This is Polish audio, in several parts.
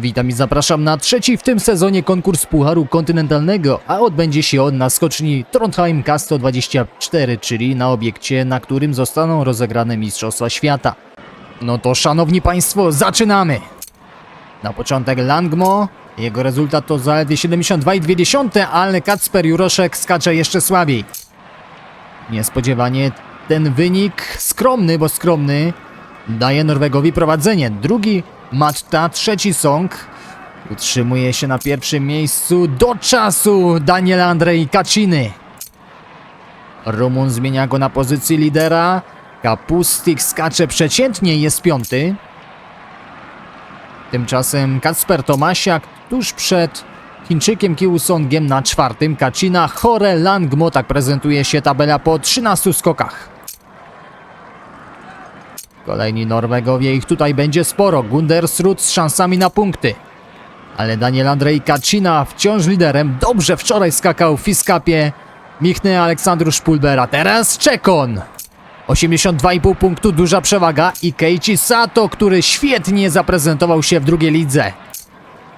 Witam i zapraszam na trzeci w tym sezonie konkurs Pucharu Kontynentalnego, a odbędzie się on na skoczni Trondheim K124, czyli na obiekcie, na którym zostaną rozegrane Mistrzostwa Świata. No to szanowni państwo, zaczynamy! Na początek Langmo, jego rezultat to zaledwie 72,2, ale Kacper Juroszek skacze jeszcze słabiej. Niespodziewanie ten wynik, skromny, bo skromny, daje Norwegowi prowadzenie. Drugi Matta, trzeci Song. Utrzymuje się na pierwszym miejscu do czasu Daniel Andrzej Kaciny. Rumun zmienia go na pozycji lidera. Kapustik skacze przeciętnie jest piąty. Tymczasem Kacper Tomasiak tuż przed Chińczykiem Kiusongiem na czwartym. Kacina Chore Langmo, tak prezentuje się tabela po 13 skokach. Kolejni Norwegowie, ich tutaj będzie sporo. Gundersrud z szansami na punkty. Ale Daniel Andrzej Kacina wciąż liderem. Dobrze wczoraj skakał w Fiskapie. Michny Aleksandru Szpulbera. Teraz Czekon. 82,5 punktu, duża przewaga. I Keiichi Sato, który świetnie zaprezentował się w drugiej lidze.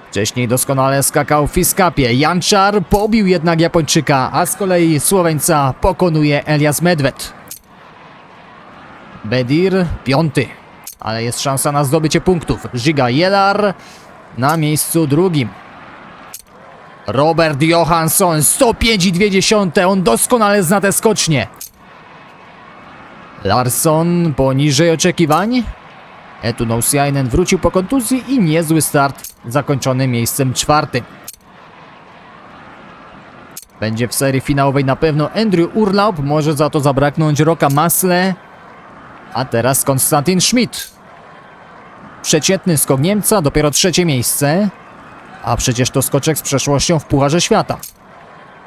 Wcześniej doskonale skakał w Fiskapie. Janczar pobił jednak Japończyka, a z kolei Słoweńca pokonuje Elias Medved. Bedir piąty, ale jest szansa na zdobycie punktów. Żyga Jelar na miejscu drugim. Robert Johansson 105,2, on doskonale zna te skocznie. Larsson poniżej oczekiwań. Etu Nousiainen wrócił po kontuzji i niezły start zakończony miejscem czwartym. Będzie w serii finałowej na pewno Andrew Urlaub, może za to zabraknąć Roka Masle, a teraz Konstantin Schmidt. Przeciętny skok Niemca, dopiero trzecie miejsce. A przecież to skoczek z przeszłością w Pucharze Świata.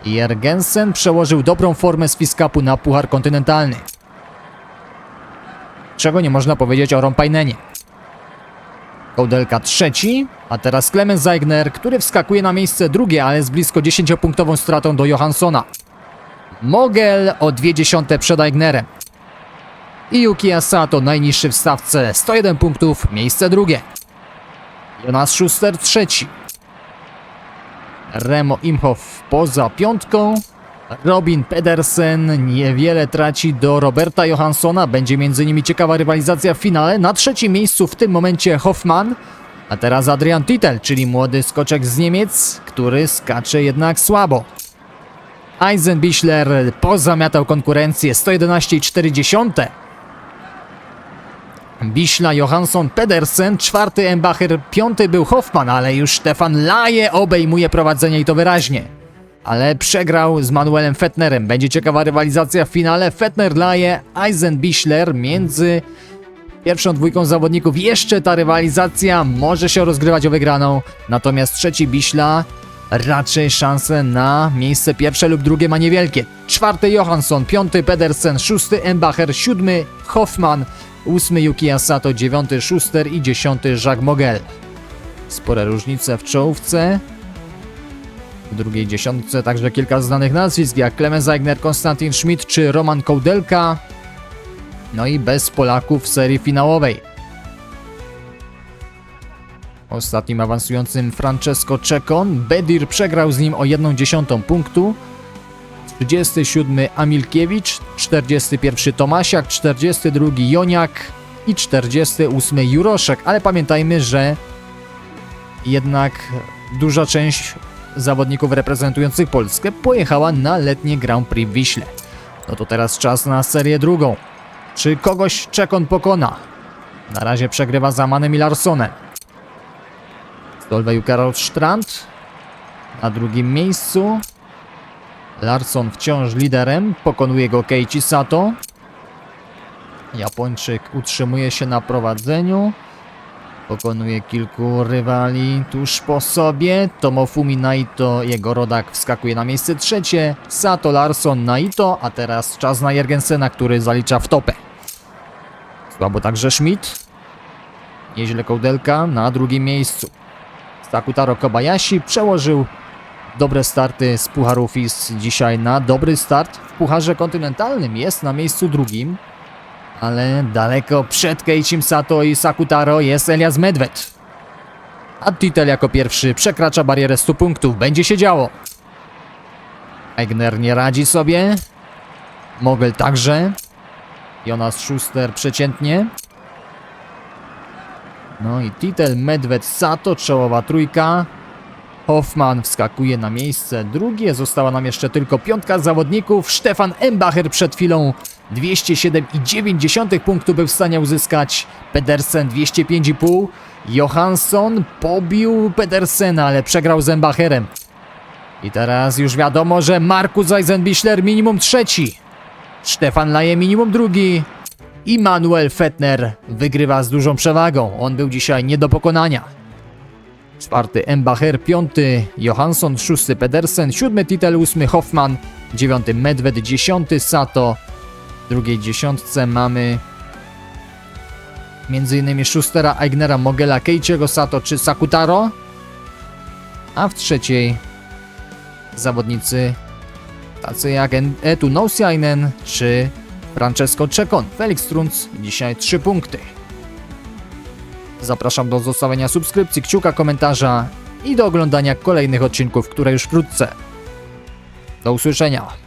Jergensen przełożył dobrą formę z Fiskapu na Puchar Kontynentalny. Czego nie można powiedzieć o Rompajnenie. Kołdelka trzeci, a teraz Clemens Zeigner, który wskakuje na miejsce drugie, ale z blisko 10-punktową stratą do Johanssona. Mogel o 0,2 przed Eignerem. I Yuki Asato najniższy w stawce 101 punktów, miejsce drugie. Jonas Schuster trzeci. Remo Imhoff poza piątką. Robin Pedersen niewiele traci do Roberta Johanssona. Będzie między nimi ciekawa rywalizacja w finale. Na trzecim miejscu w tym momencie Hoffman. A teraz Adrian Titel, czyli młody skoczek z Niemiec, który skacze jednak słabo. Eisenbichler pozamiatał konkurencję 111,4. Biśla, Johansson, Pedersen, czwarty Embacher, piąty był Hoffman, ale już Stefan Laje obejmuje prowadzenie i to wyraźnie. Ale przegrał z Manuelem Fettnerem. Będzie ciekawa rywalizacja w finale. Fettner, Laje, Eisenbichler między pierwszą dwójką zawodników. Jeszcze ta rywalizacja może się rozgrywać o wygraną. Natomiast trzeci Biśla raczej szanse na miejsce pierwsze lub drugie ma niewielkie. Czwarty Johansson, piąty Pedersen, szósty Embacher, siódmy Hoffman, ósmy Yuki Asato, dziewiąty Schuster i dziesiąty Jacques Mogel. Spore różnice w czołówce. W drugiej dziesiątce także kilka znanych nazwisk jak Clemens Eigner, Konstantin Schmidt czy Roman Kołdelka. No i bez Polaków w serii finałowej. Ostatnim awansującym Francesco Czekon. Bedir przegrał z nim o 1 dziesiątą punktu. 37 Amilkiewicz, 41 Tomasiak, 42 Joniak i 48 Juroszek, ale pamiętajmy, że jednak duża część zawodników reprezentujących Polskę pojechała na letnie Grand Prix w Wiśle. No to teraz czas na serię drugą. Czy kogoś Czekon pokona? Na razie przegrywa za Manem i Larsonem. Stolweju Karol Strand na drugim miejscu. Larson wciąż liderem, pokonuje go Keiichi Sato. Japończyk utrzymuje się na prowadzeniu. Pokonuje kilku rywali tuż po sobie. Tomofumi Naito, jego rodak, wskakuje na miejsce trzecie. Sato, Larson, Naito, a teraz czas na Jergensena, który zalicza w topę. Słabo także Schmidt. Nieźle Kołdelka na drugim miejscu. Sakutaro Kobayashi przełożył dobre starty z Pucharu FIS dzisiaj na dobry start w Pucharze Kontynentalnym. Jest na miejscu drugim, ale daleko przed Keiichim Sato i Sakutaro jest Elias Medved. a Titel jako pierwszy przekracza barierę 100 punktów. Będzie się działo. Egner nie radzi sobie. Mogel także. Jonas Schuster przeciętnie. No i Titel, Medved, Sato, czołowa trójka. Hoffman wskakuje na miejsce drugie. Została nam jeszcze tylko piątka zawodników. Stefan Embacher przed chwilą 207,9 punktu był w stanie uzyskać. Pedersen 205,5. Johansson pobił Pedersena, ale przegrał z Embacherem. I teraz już wiadomo, że Markus Eisenbichler minimum trzeci. Stefan Laje minimum drugi. I Manuel Fettner wygrywa z dużą przewagą. On był dzisiaj nie do pokonania. Czwarty Embacher, piąty Johansson, szósty Pedersen, siódmy Titel, ósmy Hoffman, dziewiąty Medved, dziesiąty Sato. W drugiej dziesiątce mamy m.in. Schustera, Eignera, Mogela, Keiichiego Sato czy Sakutaro. A w trzeciej zawodnicy tacy jak Etu Nousiainen czy Francesco Czekon. Felix Trunc dzisiaj 3 punkty. Zapraszam do zostawienia subskrypcji, kciuka, komentarza i do oglądania kolejnych odcinków, które już wkrótce. Do usłyszenia.